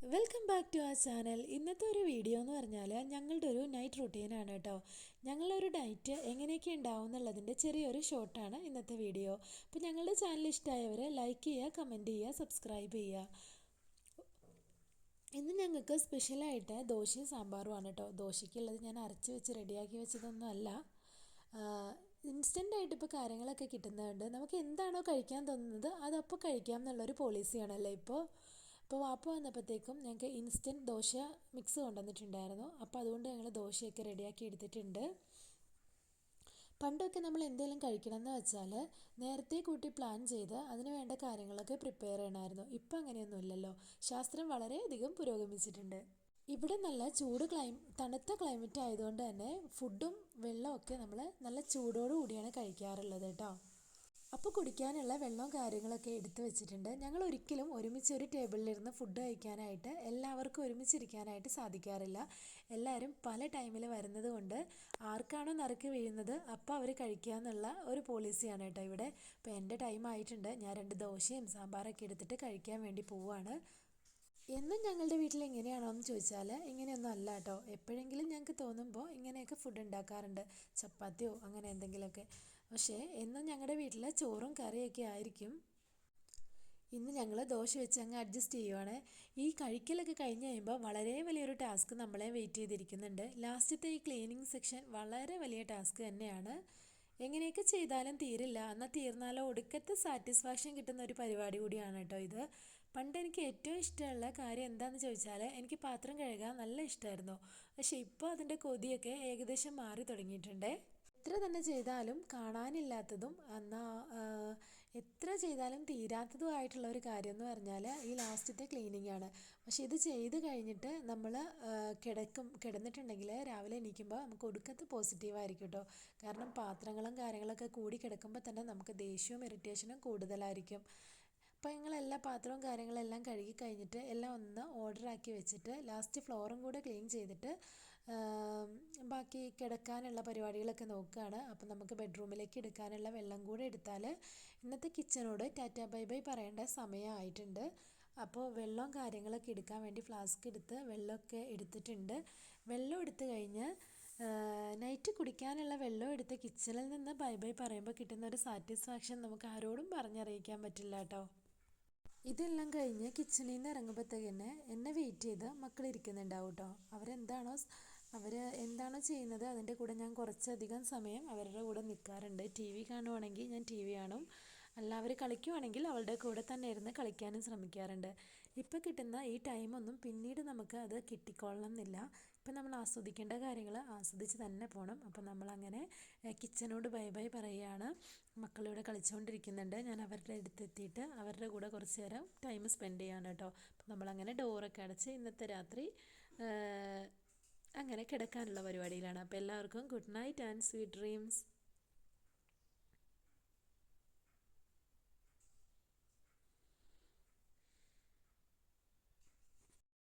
Welcome back to ആ channel ഇന്നത്തെ ഒരു വീഡിയോ എന്ന് പറഞ്ഞാൽ ഞങ്ങളുടെ ഒരു നൈറ്റ് റുട്ടീനാണ് കേട്ടോ. ഞങ്ങളൊരു ഡയറ്റ് എങ്ങനെയൊക്കെ ഉണ്ടാവും എന്നുള്ളതിന്റെ ചെറിയൊരു ഷോർട്ടാണ് ഇന്നത്തെ വീഡിയോ അപ്പോൾ ഞങ്ങളുടെ ചാനൽ ഇഷ്ടമായവർ ലൈക്ക് ചെയ്യുക കമന്റ് ചെയ്യുക സബ്സ്ക്രൈബ് ചെയ്യുക. ഇന്ന് ഞങ്ങൾക്ക് സ്പെഷ്യലായിട്ട് ദോശയും സാമ്പാറുമാണ് കേട്ടോ. ദോശയ്ക്കുള്ളത് ഞാൻ അരച്ച് വെച്ച് റെഡിയാക്കി വെച്ചതൊന്നും അല്ല. ഇൻസ്റ്റന്റായിട്ട് ഇപ്പോൾ കാര്യങ്ങളൊക്കെ കിട്ടുന്നതുകൊണ്ട് നമുക്ക് എന്താണോ കഴിക്കാൻ തോന്നുന്നത് അതപ്പോൾ കഴിക്കാം എന്നുള്ളൊരു പോളിസിയാണല്ലോ ഇപ്പോൾ അപ്പോൾ വാപ്പ വന്നപ്പോഴത്തേക്കും ഞങ്ങൾക്ക് ഇൻസ്റ്റന്റ് ദോശ മിക്സ് കൊണ്ടുവന്നിട്ടുണ്ടായിരുന്നു. അപ്പോൾ അതുകൊണ്ട് ഞങ്ങൾ ദോശയൊക്കെ റെഡിയാക്കി എടുത്തിട്ടുണ്ട്. പണ്ടൊക്കെ നമ്മൾ എന്തെങ്കിലും കഴിക്കണം എന്ന് വെച്ചാൽ നേരത്തെ കൂട്ടി പ്ലാൻ ചെയ്ത് അതിന് വേണ്ട കാര്യങ്ങളൊക്കെ പ്രിപ്പയർ ചെയ്യണമായിരുന്നു. ഇപ്പം അങ്ങനെയൊന്നുമില്ലല്ലോ. ശാസ്ത്രം വളരെയധികം പുരോഗമിച്ചിട്ടുണ്ട്. ഇവിടെ നല്ല ചൂട് ക്ലൈം തണുത്ത ക്ലൈമറ്റ് ആയതുകൊണ്ട് തന്നെ ഫുഡും വെള്ളമൊക്കെ നമ്മൾ നല്ല ചൂടോടു കൂടിയാണ് കഴിക്കാറുള്ളത് കേട്ടോ. അപ്പോൾ കുടിക്കാനുള്ള വെള്ളവും കാര്യങ്ങളൊക്കെ എടുത്തു വെച്ചിട്ടുണ്ട്. ഞങ്ങൾ ഒരിക്കലും ഒരുമിച്ച് ഒരു ടേബിളിലിരുന്ന് ഫുഡ് കഴിക്കാനായിട്ട് എല്ലാവർക്കും ഒരുമിച്ചിരിക്കാനായിട്ട് സാധിക്കാറില്ല. എല്ലാവരും പല ടൈമിൽ വരുന്നത് കൊണ്ട് ആർക്കാണോ നറുക്ക് വീഴുന്നത് അപ്പോൾ അവർ കഴിക്കുക എന്നുള്ള ഒരു പോളിസിയാണ് കേട്ടോ ഇവിടെ. അപ്പോൾ എന്റെ ടൈം ആയിട്ടുണ്ട്. ഞാൻ രണ്ട് ദോശയും സാമ്പാറൊക്കെ എടുത്തിട്ട് കഴിക്കാൻ വേണ്ടി പോവുകയാണ് എന്നും ഞങ്ങളുടെ വീട്ടിൽ എങ്ങനെയാണോ എന്ന് ചോദിച്ചാൽ ഇങ്ങനെയൊന്നും അല്ല കേട്ടോ. എപ്പോഴെങ്കിലും ഞങ്ങൾക്ക് തോന്നുമ്പോൾ ഇങ്ങനെയൊക്കെ ഫുഡ് ഉണ്ടാക്കാറുണ്ട്. ചപ്പാത്തിയോ അങ്ങനെ എന്തെങ്കിലുമൊക്കെ. പക്ഷേ എന്നും ഞങ്ങളുടെ വീട്ടിൽ ചോറും കറിയൊക്കെ ആയിരിക്കും. ഇന്ന് ഞങ്ങൾ ദോശ വെച്ച് അങ്ങ് അഡ്ജസ്റ്റ് ചെയ്യുവാണ്. ഈ കഴിക്കലൊക്കെ കഴിഞ്ഞ് കഴിയുമ്പോൾ വളരെ വലിയൊരു ടാസ്ക് നമ്മളെ വെയിറ്റ് ചെയ്തിരിക്കുന്നുണ്ട്. ലാസ്റ്റത്തെ ഈ ക്ലീനിങ് സെക്ഷൻ വളരെ വലിയ ടാസ്ക് തന്നെയാണ്. എങ്ങനെയൊക്കെ ചെയ്താലും തീരില്ല. എന്നാൽ തീർന്നാലോ ഒടുക്കത്തെ സാറ്റിസ്ഫാക്ഷൻ കിട്ടുന്ന ഒരു പരിപാടി കൂടിയാണ് കേട്ടോ ഇത്. പണ്ട് എനിക്ക് ഏറ്റവും ഇഷ്ടമുള്ള കാര്യം എന്താണെന്ന് ചോദിച്ചാൽ എനിക്ക് പാത്രം കഴുകാൻ നല്ല ഇഷ്ടമായിരുന്നു പക്ഷേ ഇപ്പോൾ അതിന്റെ കൊതിയൊക്കെ ഏകദേശം മാറി തുടങ്ങിയിട്ടുണ്ട്. എത്ര തന്നെ ചെയ്താലും കാണാനില്ലാത്തതും എന്നാൽ എത്ര ചെയ്താലും തീരാത്തതുമായിട്ടുള്ള ഒരു കാര്യം എന്ന് പറഞ്ഞാൽ ഈ ലാസ്റ്റത്തെ ക്ലീനിങ് ആണ്. പക്ഷേ ഇത് ചെയ്ത് കഴിഞ്ഞിട്ട് നമ്മൾ കിടക്കും കിടന്നിട്ടുണ്ടെങ്കിൽ രാവിലെ എണീക്കുമ്പോൾ നമുക്ക് ഒടുക്കത്ത് പോസിറ്റീവായിരിക്കും കേട്ടോ. കാരണം പാത്രങ്ങളും കാര്യങ്ങളൊക്കെ കൂടി കിടക്കുമ്പോൾ തന്നെ നമുക്ക് ദേഷ്യവും ഇറിറ്റേഷനും കൂടുതലായിരിക്കും. അപ്പോൾ ഞങ്ങൾ എല്ലാ പാത്രവും കാര്യങ്ങളെല്ലാം കഴുകി കഴിഞ്ഞിട്ട് എല്ലാം ഒന്ന് ഓർഡറാക്കി വെച്ചിട്ട് ലാസ്റ്റ് ഫ്ലോറും കൂടെ ക്ലീൻ ചെയ്തിട്ട് ബാക്കി കിടക്കാനുള്ള പരിപാടികളൊക്കെ നോക്കുകയാണ്. അപ്പം നമുക്ക് ബെഡ്റൂമിലേക്ക് എടുക്കാനുള്ള വെള്ളം കൂടെ എടുത്താൽ ഇന്നത്തെ കിച്ചനോട് ടാറ്റ ബൈ ബൈ പറയേണ്ട സമയമായിട്ടുണ്ട്. അപ്പോൾ വെള്ളവും കാര്യങ്ങളൊക്കെ എടുക്കാൻ വേണ്ടി ഫ്ലാസ്ക് എടുത്ത് വെള്ളമൊക്കെ എടുത്തിട്ടുണ്ട്. വെള്ളം എടുത്തു കഴിഞ്ഞ് നൈറ്റ് കുടിക്കാനുള്ള വെള്ളം എടുത്ത് കിച്ചണിൽ നിന്ന് ബൈ ബൈ പറയുമ്പോൾ കിട്ടുന്ന ഒരു സാറ്റിസ്ഫാക്ഷൻ നമുക്ക് ആരോടും പറഞ്ഞറിയിക്കാൻ പറ്റില്ല കേട്ടോ. ഇതെല്ലാം കഴിഞ്ഞ് കിച്ചണിൽ നിന്ന് ഇറങ്ങുമ്പോഴത്തേക്ക് എന്നെ വെയിറ്റ് ചെയ്ത് മക്കൾ ഇരിക്കുന്നുണ്ടാവും കേട്ടോ അവരെന്താണോ അവർ എന്താണോ ചെയ്യുന്നത് അതിന്റെ കൂടെ ഞാൻ കുറച്ചധികം സമയം അവരുടെ കൂടെ നിൽക്കാറുണ്ട് ടി വി കാണുവാണെങ്കിൽ ഞാൻ ടി വി കാണും. അല്ല അവർ കളിക്കുവാണെങ്കിൽ അവളുടെ കൂടെ തന്നെ ഇരുന്ന് കളിക്കാനും ശ്രമിക്കാറുണ്ട്. ഇപ്പോൾ കിട്ടുന്ന ഈ ടൈമൊന്നും പിന്നീട് നമുക്ക് അത് കിട്ടിക്കൊള്ളണം എന്നില്ല ഇപ്പം നമ്മൾ ആസ്വദിക്കേണ്ട കാര്യങ്ങൾ ആസ്വദിച്ച് തന്നെ പോകണം അപ്പം നമ്മളങ്ങനെ കിച്ചനോട് ബൈ ബൈ പറയുകയാണ്. മക്കളിവിടെ കളിച്ചുകൊണ്ടിരിക്കുന്നുണ്ട് ഞാൻ അവരുടെ അടുത്തെത്തിയിട്ട് അവരുടെ കൂടെ കുറച്ച് നേരം ടൈം സ്പെൻഡ് ചെയ്യാണ് കേട്ടോ. അപ്പം നമ്മളങ്ങനെ ഡോറൊക്കെ അടച്ച് ഇന്നത്തെ രാത്രി അങ്ങനെ കിടക്കാനുള്ള പരിപാടിയിലാണ്. അപ്പോൾ എല്ലാവർക്കും good night and sweet dreams